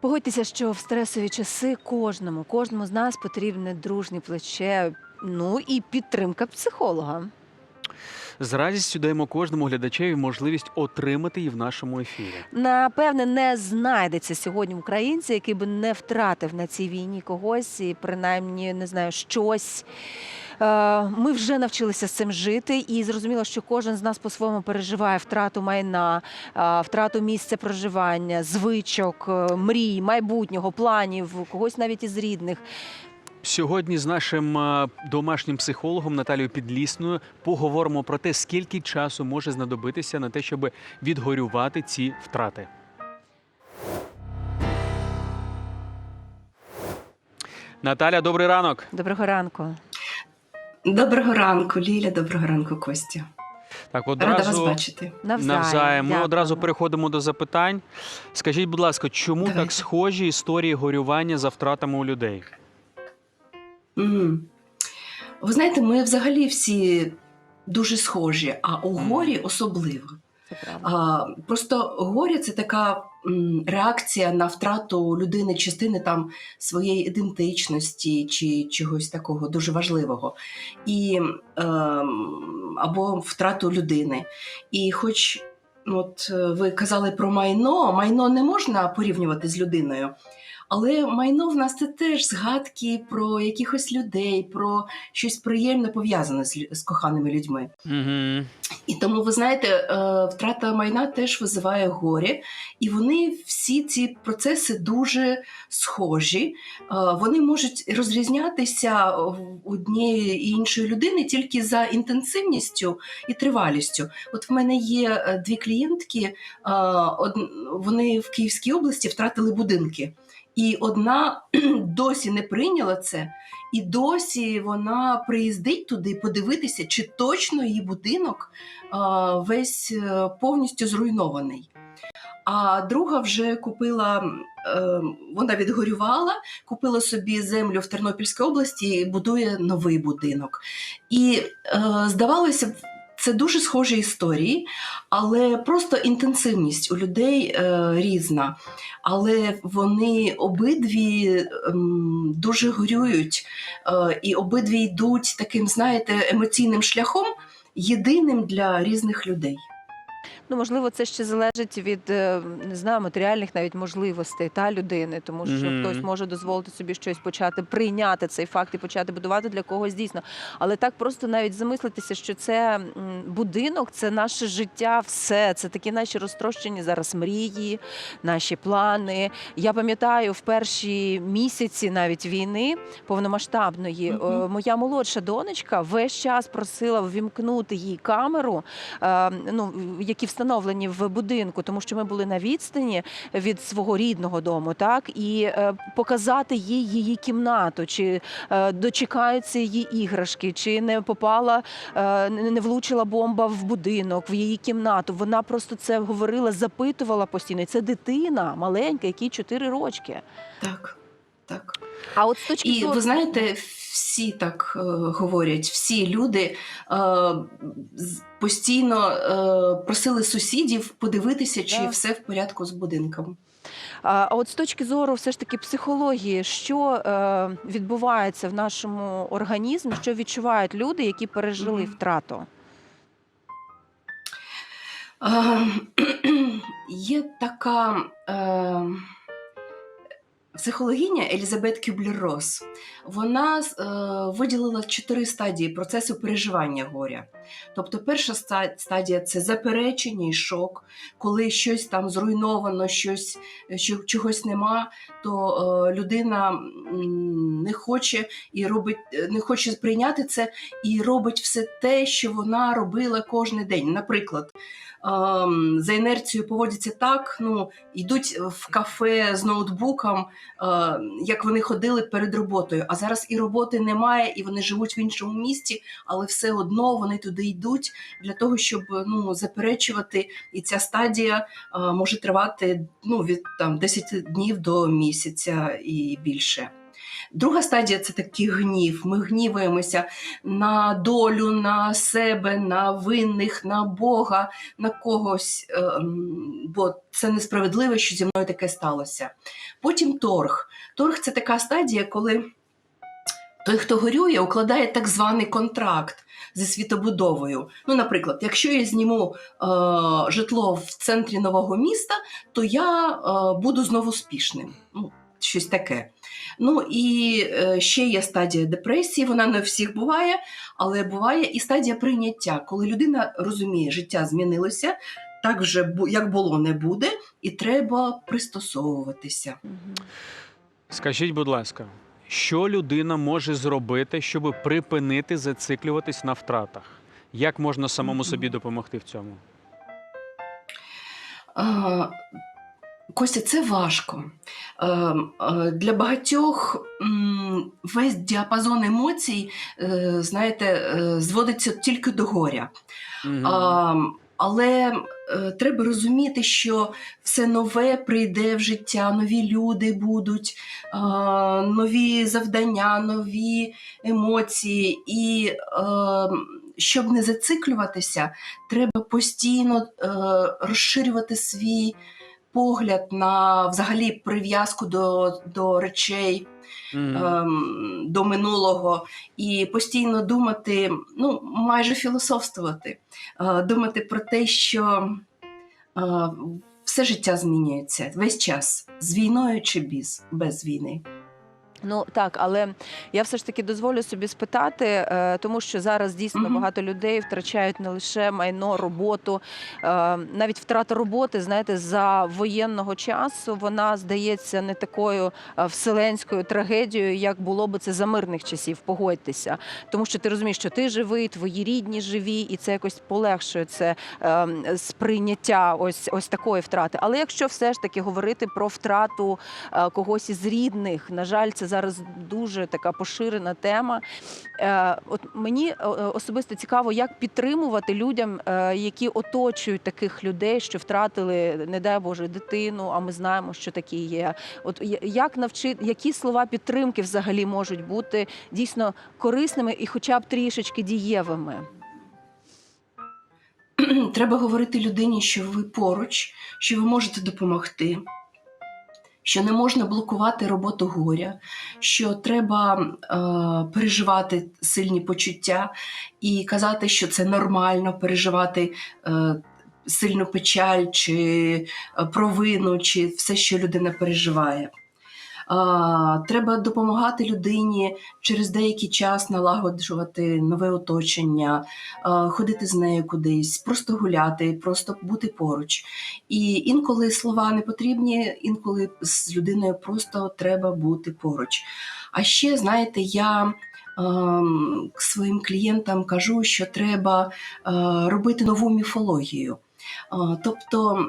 Погодьтеся, що в стресові часи кожному, кожному з нас потрібне дружнє плече, ну і підтримка психолога. З радістю даємо кожному глядачеві можливість отримати її в нашому ефірі. Напевне, не знайдеться сьогодні українця, який би не втратив на цій війні когось, і принаймні не знаю, щось. Е, Ми вже навчилися з цим жити, і зрозуміло, що кожен з нас по-своєму переживає втрату майна, е, втрату місця проживання, звичок, е, мрій, майбутнього, планів, когось навіть із рідних. Сьогодні з нашим домашнім психологом Наталією Підлісною поговоримо про те, скільки часу може знадобитися на те, щоб відгорювати ці втрати. Наталя, добрий ранок. Доброго ранку. Доброго ранку, Ліля, доброго ранку, Костя. Так, Рада вас бачити. Навзаєм. навзаєм. Ми одразу переходимо до запитань. Скажіть, будь ласка, чому Давайте. так схожі історії горювання за втратами у людей? М. Ви знаєте, ми взагалі всі дуже схожі, а у горі особливо. Це правда. А, просто горя це така реакція на втрату людини частини там своєї ідентичності чи чогось такого дуже важливого, і, е, або втрату людини. І хоч ну, от, е, ви казали про майно, майно не можна порівнювати з людиною. Але майно в нас це теж згадки про якихось людей, про щось приємне пов'язане з, з коханими людьми. Угу. І тому, ви знаєте, е, втрата майна теж визиває горі, і вони всі ці процеси дуже схожі. Е, Вони можуть розрізнятися однієї і іншої людини тільки за інтенсивністю і тривалістю. От в мене є е, дві клієнтки, вони в Київській області втратили будинки. І одна досі не прийняла це, і досі вона приїздить туди подивитися, чи точно її будинок весь е, повністю зруйнований. А друга вже купила, е, вона відгорювала, купила собі землю в Тернопільській області і будує новий будинок. І е, здавалося б, це дуже схожі історії, але просто інтенсивність у людей е, різна. Але вони обидві е, дуже горюють, е, і обидві йдуть таким, знаєте, емоційним шляхом, єдиним для різних людей. Ну, можливо, це ще залежить від е, не знаю, матеріальних навіть можливостей та людини, тому що Мгм. хтось може дозволити собі щось почати прийняти цей факт і почати будувати для когось дійсно. Але так просто навіть замислитися, що це будинок, це наше життя, все це такі наші розтрощені зараз мрії, наші плани. Я пам'ятаю, в перші місяці навіть війни повномасштабної, Мгм. е, моя молодша донечка весь час просила ввімкнути їй камеру е, ну, які встановлені в будинку, тому що ми були на відстані від свого рідного дому, так і е, показати їй її кімнату, чи е, дочекаються її іграшки, чи не попала, е, не влучила бомба в будинок, в її кімнату. Вона просто це говорила, запитувала постійно. І Це дитина маленька, якій 4 рочки. Так, так. А от з точки І ви знаєте, всі так е, говорять, всі люди е, постійно е, просили сусідів подивитися, чи Да. все в порядку з будинком. А от з точки зору все ж таки психології, що е, відбувається в нашому організмі, що відчувають люди, які пережили втрату? Е, Є така е, психологиня Елізабет Кюблер-Росс. Вона е, виділила чотири стадії процесу переживання горя. Тобто, перша стадія це заперечення і шок, коли щось там зруйновано, щось, що, чогось нема, то е, людина не хоче і робить, не хоче прийняти це і робить все те, що вона робила кожен день. Наприклад, за інерцією поводяться так, ну йдуть в кафе з ноутбуком, е, як вони ходили перед роботою. А зараз і роботи немає, і вони живуть в іншому місті, але все одно вони туди йдуть для того, щоб ну заперечувати. І ця стадія е, може тривати ну від там 10 днів до місяця і більше. Друга стадія це такий гнів. Ми гніваємося на долю, на себе, на винних, на Бога, на когось, е, бо це несправедливо, що зі мною таке сталося. Потім торг. Торг це така стадія, коли той, хто горює, укладає так званий контракт зі світобудовою. Ну, наприклад, якщо я зніму е, житло в центрі нового міста, то я е, буду знову успішним. Ну, щось таке. Ну і е, ще є стадія депресії, вона не всіх буває, але буває і стадія прийняття, коли людина розуміє, життя змінилося, так вже як було, не буде, і треба пристосовуватися. Скажіть, будь ласка, що людина може зробити, щоб припинити зациклюватись на втратах? Як можна самому собі допомогти в цьому? А, Костя, це важко. Е, е, Для багатьох весь діапазон емоцій, е, знаєте, е, зводиться тільки до горя. А, але треба розуміти, що все нове прийде в життя, нові люди будуть, нові завдання, нові емоції. І щоб не зациклюватися, треба постійно розширювати свій погляд на взагалі прив'язку до, до речей Мгм. ем, до минулого і постійно думати, ну майже філософствувати, е, думати про те, що е, все життя змінюється весь час з війною чи без, без війни. Ну так, але я все ж таки дозволю собі спитати, е, тому що зараз дійсно багато людей втрачають не лише майно, роботу, е, навіть втрата роботи, знаєте, за воєнного часу вона здається не такою е, вселенською трагедією, як було би це за мирних часів. Погодьтеся, тому що ти розумієш, що ти живий, твої рідні живі, і це якось полегшує це сприйняття ось ось такої втрати. Але якщо все ж таки говорити про втрату когось із рідних. На жаль, це зараз дуже така поширена тема. Е, От мені е, особисто цікаво, як підтримувати людям, е, які оточують таких людей, що втратили, не дай Боже, дитину. А ми знаємо, що такі є. От як навчити, які слова підтримки взагалі можуть бути дійсно корисними і, хоча б трішечки дієвими. Треба говорити людині, що ви поруч, що ви можете допомогти. Що не можна блокувати роботу горя, що треба е, переживати сильні почуття і казати, що це нормально переживати е, сильну печаль чи е, провину, чи все, що людина переживає. Треба допомагати людині через деякий час налагоджувати нове оточення, ходити з нею кудись, просто гуляти, просто бути поруч. І інколи слова не потрібні, інколи з людиною просто треба бути поруч. А ще, знаєте, я своїм клієнтам кажу, що треба робити нову міфологію. Тобто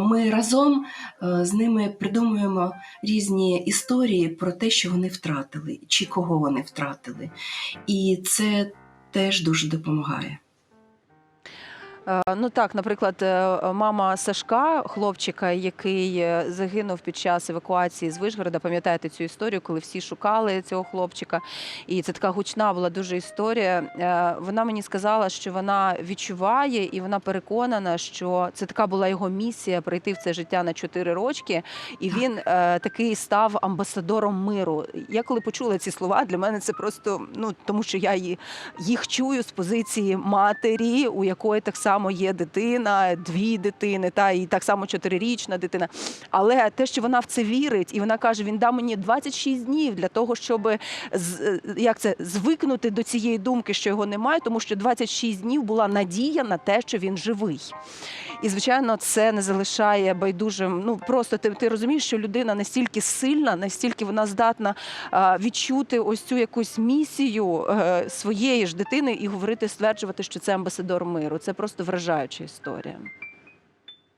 ми разом е, з ними придумуємо різні історії про те, що вони втратили, чи кого вони втратили. І це теж дуже допомагає. Е, Ну так, наприклад, е, мама Сашка, хлопчика, який е, загинув під час евакуації з Вишгорода, пам'ятаєте цю історію, коли всі шукали цього хлопчика, і це така гучна була дуже історія. Вона мені сказала, що вона відчуває і вона переконана, що це така була його місія прийти в це життя на 4 рочки, і він такий став амбасадором миру. Я коли почула ці слова, для мене це просто ну тому, що я їх чую з позиції матері, у якої так само є дитина, дві дитини, та і так само чотирирічна дитина. Але те, що вона в це вірить, і вона каже: він дав мені 26 днів для того, щоб як це звикнути до цієї думки, що його немає, тому що 26 днів була надія на те, що він живий. І звичайно, це не залишає байдужим. Ну просто ти, ти розумієш, що людина настільки сильна, настільки вона здатна відчути ось цю якусь місію е, своєї ж дитини і говорити, стверджувати, що це амбасадор миру. Це просто вражаюча історія.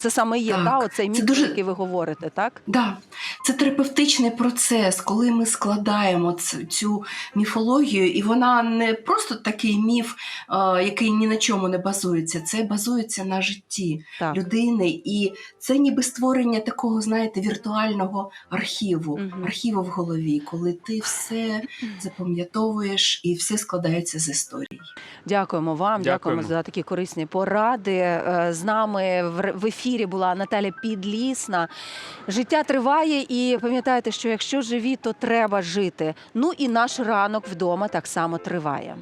Це саме є Так, та, оцей це міф, дуже- який ви говорите, так? Да, це терапевтичний процес, коли ми складаємо ц- цю міфологію, і вона не просто такий міф, е, який ні на чому не базується. Це базується на житті Так. людини, і це ніби створення такого, знаєте, віртуального архіву, Мгм. архіву в голові, коли ти все запам'ятовуєш і все складається з історії. Дякуємо вам, дякуємо, Дякуємо. за такі корисні поради. Е, З нами в в ефірі була Наталя Підлісна. Життя триває, і пам'ятайте, що якщо живі, то треба жити. Ну і наш ранок вдома так само триває.